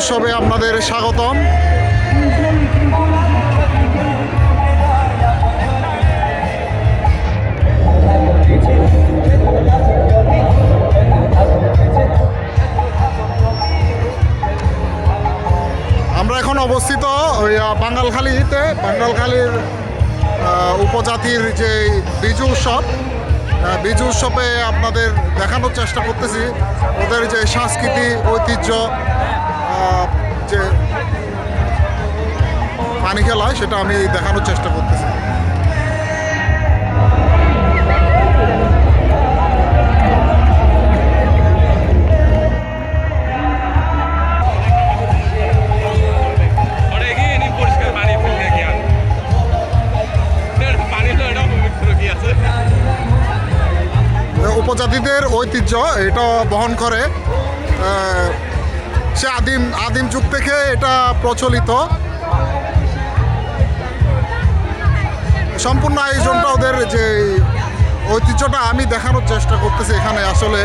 উৎসবে আপনাদের স্বাগতম। আমরা এখন অবস্থিত ওই বাঙ্গালখালীতে। বাঙ্গালখালীর উপজাতির যে বিজু উৎসব বিজু উৎসবে আপনাদের দেখানোর চেষ্টা করতেছি। ওদের যে সংস্কৃতি ঐতিহ্য পানি খেলা হয় সেটা আমি দেখানোর চেষ্টা করতেছি। উপজাতিদের ঐতিহ্য এটা বহন করে। সে আদিম আদিম যুগ থেকে এটা প্রচলিত। সম্পূর্ণ আয়োজনটা ওদের যে ঐতিহ্যটা আমি দেখানোর চেষ্টা করতেছি এখানে আসলে।